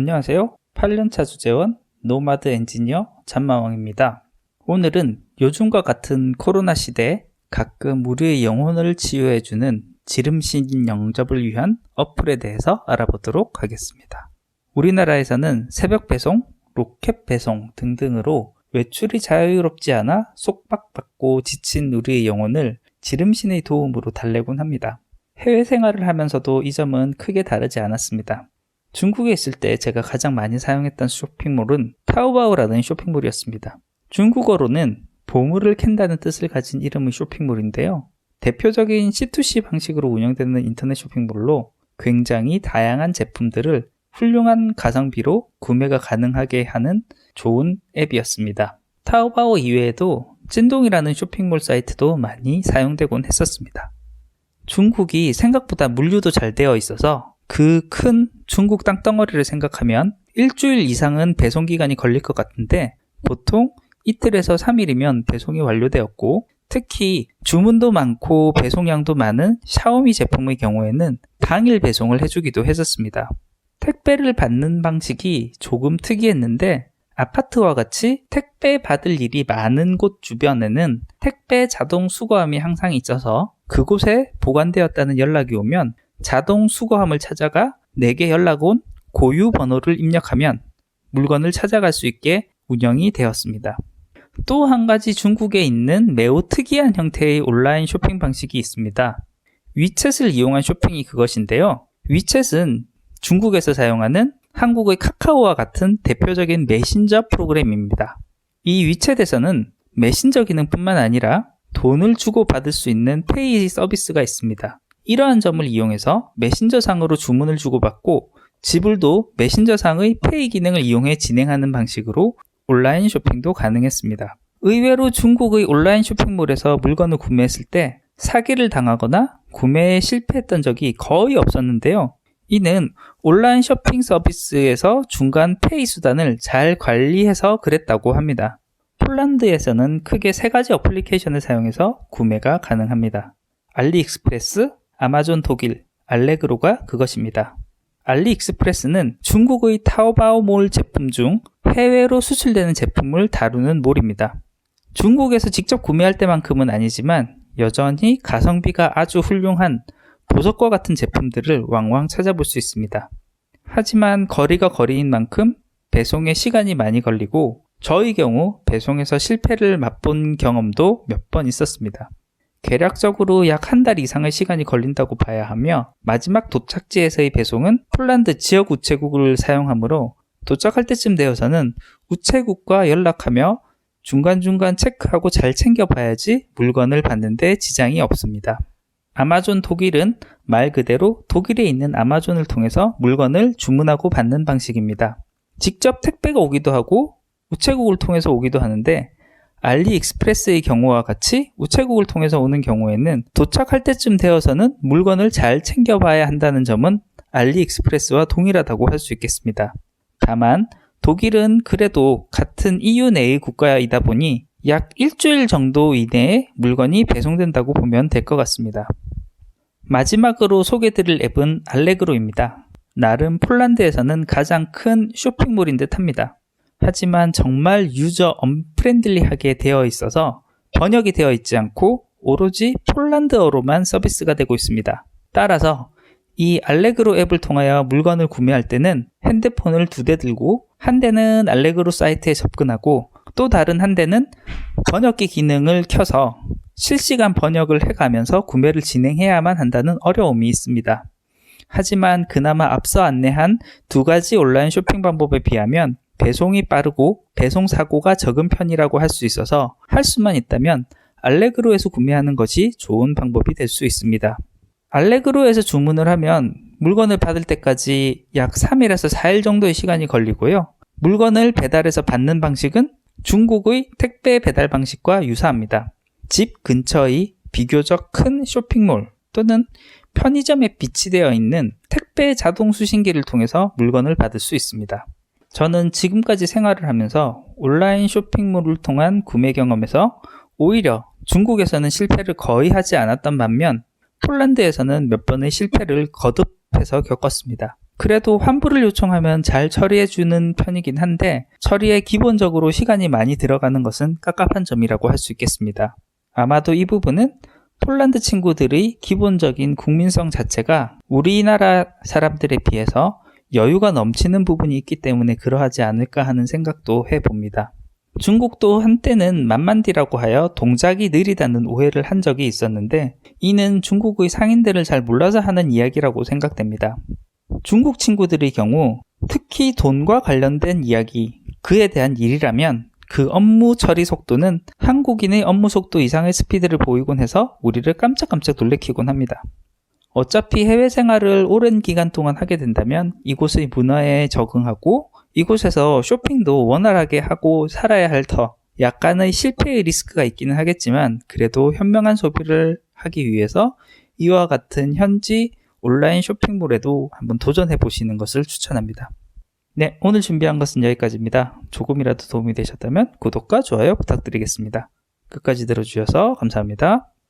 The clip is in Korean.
안녕하세요. 8년차 주재원 노마드 엔지니어 잠마왕입니다. 오늘은 요즘과 같은 코로나 시대에 가끔 우리의 영혼을 치유해주는 지름신 영접을 위한 어플에 대해서 알아보도록 하겠습니다. 우리나라에서는 새벽 배송, 로켓 배송 등등으로 외출이 자유롭지 않아 속박받고 지친 우리의 영혼을 지름신의 도움으로 달래곤 합니다. 해외 생활을 하면서도 이 점은 크게 다르지 않았습니다. 중국에 있을 때 제가 가장 많이 사용했던 쇼핑몰은 타오바오라는 쇼핑몰이었습니다. 중국어로는 보물을 캔다는 뜻을 가진 이름의 쇼핑몰인데요. 대표적인 C2C 방식으로 운영되는 인터넷 쇼핑몰로 굉장히 다양한 제품들을 훌륭한 가성비로 구매가 가능하게 하는 좋은 앱이었습니다. 타오바오 이외에도 찐동이라는 쇼핑몰 사이트도 많이 사용되곤 했었습니다. 중국이 생각보다 물류도 잘 되어 있어서 그 큰 중국 땅덩어리를 생각하면 일주일 이상은 배송 기간이 걸릴 것 같은데 보통 이틀에서 3일이면 배송이 완료되었고 특히 주문도 많고 배송량도 많은 샤오미 제품의 경우에는 당일 배송을 해주기도 했었습니다. 택배를 받는 방식이 조금 특이했는데 아파트와 같이 택배 받을 일이 많은 곳 주변에는 택배 자동 수거함이 항상 있어서 그곳에 보관되었다는 연락이 오면 자동 수거함을 찾아가 내게 연락 온 고유 번호를 입력하면 물건을 찾아갈 수 있게 운영이 되었습니다. 또 한 가지 중국에 있는 매우 특이한 형태의 온라인 쇼핑 방식이 있습니다. 위챗을 이용한 쇼핑이 그것인데요. 위챗은 중국에서 사용하는 한국의 카카오와 같은 대표적인 메신저 프로그램입니다. 이 위챗에서는 메신저 기능뿐만 아니라 돈을 주고 받을 수 있는 페이 서비스가 있습니다. 이러한 점을 이용해서 메신저상으로 주문을 주고받고 지불도 메신저상의 페이 기능을 이용해 진행하는 방식으로 온라인 쇼핑도 가능했습니다. 의외로 중국의 온라인 쇼핑몰에서 물건을 구매했을 때 사기를 당하거나 구매에 실패했던 적이 거의 없었는데요. 이는 온라인 쇼핑 서비스에서 중간 페이 수단을 잘 관리해서 그랬다고 합니다. 폴란드에서는 크게 세 가지 어플리케이션을 사용해서 구매가 가능합니다. 알리익스프레스, 아마존 독일, 알레그로가 그것입니다. 알리익스프레스는 중국의 타오바오몰 제품 중 해외로 수출되는 제품을 다루는 몰입니다. 중국에서 직접 구매할 때만큼은 아니지만 여전히 가성비가 아주 훌륭한 보석과 같은 제품들을 왕왕 찾아볼 수 있습니다. 하지만 거리가 거리인 만큼 배송에 시간이 많이 걸리고 저의 경우 배송에서 실패를 맛본 경험도 몇 번 있었습니다. 계략적으로 약 한 달 이상의 시간이 걸린다고 봐야 하며 마지막 도착지에서의 배송은 폴란드 지역 우체국을 사용하므로 도착할 때쯤 되어서는 우체국과 연락하며 중간중간 체크하고 잘 챙겨봐야지 물건을 받는데 지장이 없습니다. 아마존 독일은 말 그대로 독일에 있는 아마존을 통해서 물건을 주문하고 받는 방식입니다. 직접 택배가 오기도 하고 우체국을 통해서 오기도 하는데 알리익스프레스의 경우와 같이 우체국을 통해서 오는 경우에는 도착할 때쯤 되어서는 물건을 잘 챙겨봐야 한다는 점은 알리익스프레스와 동일하다고 할 수 있겠습니다. 다만 독일은 그래도 같은 EU 내의 국가이다 보니 약 일주일 정도 이내에 물건이 배송된다고 보면 될 것 같습니다. 마지막으로 소개드릴 앱은 알레그로입니다. 나름 폴란드에서는 가장 큰 쇼핑몰인 듯 합니다. 하지만 정말 유저 언프렌들리하게 되어 있어서 번역이 되어 있지 않고 오로지 폴란드어로만 서비스가 되고 있습니다. 따라서 이 알레그로 앱을 통하여 물건을 구매할 때는 핸드폰을 두 대 들고 한 대는 알레그로 사이트에 접근하고 또 다른 한 대는 번역기 기능을 켜서 실시간 번역을 해가면서 구매를 진행해야만 한다는 어려움이 있습니다. 하지만 그나마 앞서 안내한 두 가지 온라인 쇼핑 방법에 비하면 배송이 빠르고 배송 사고가 적은 편이라고 할 수 있어서 할 수만 있다면 알레그로에서 구매하는 것이 좋은 방법이 될 수 있습니다. 알레그로에서 주문을 하면 물건을 받을 때까지 약 3일에서 4일 정도의 시간이 걸리고요. 물건을 배달해서 받는 방식은 중국의 택배 배달 방식과 유사합니다. 집 근처의 비교적 큰 쇼핑몰 또는 편의점에 비치되어 있는 택배 자동 수신기를 통해서 물건을 받을 수 있습니다. 저는 지금까지 생활을 하면서 온라인 쇼핑몰을 통한 구매 경험에서 오히려 중국에서는 실패를 거의 하지 않았던 반면 폴란드에서는 몇 번의 실패를 거듭해서 겪었습니다. 그래도 환불을 요청하면 잘 처리해 주는 편이긴 한데 처리에 기본적으로 시간이 많이 들어가는 것은 깝깝한 점이라고 할 수 있겠습니다. 아마도 이 부분은 폴란드 친구들의 기본적인 국민성 자체가 우리나라 사람들에 비해서 여유가 넘치는 부분이 있기 때문에 그러하지 않을까 하는 생각도 해봅니다. 중국도 한때는 만만디라고 하여 동작이 느리다는 오해를 한 적이 있었는데 이는 중국의 상인들을 잘 몰라서 하는 이야기라고 생각됩니다. 중국 친구들의 경우 특히 돈과 관련된 이야기, 그에 대한 일이라면 그 업무 처리 속도는 한국인의 업무 속도 이상의 스피드를 보이곤 해서 우리를 깜짝깜짝 놀래키곤 합니다. 어차피 해외 생활을 오랜 기간 동안 하게 된다면 이곳의 문화에 적응하고 이곳에서 쇼핑도 원활하게 하고 살아야 할 터 약간의 실패의 리스크가 있기는 하겠지만 그래도 현명한 소비를 하기 위해서 이와 같은 현지 온라인 쇼핑몰에도 한번 도전해 보시는 것을 추천합니다. 네, 오늘 준비한 것은 여기까지입니다. 조금이라도 도움이 되셨다면 구독과 좋아요 부탁드리겠습니다. 끝까지 들어주셔서 감사합니다.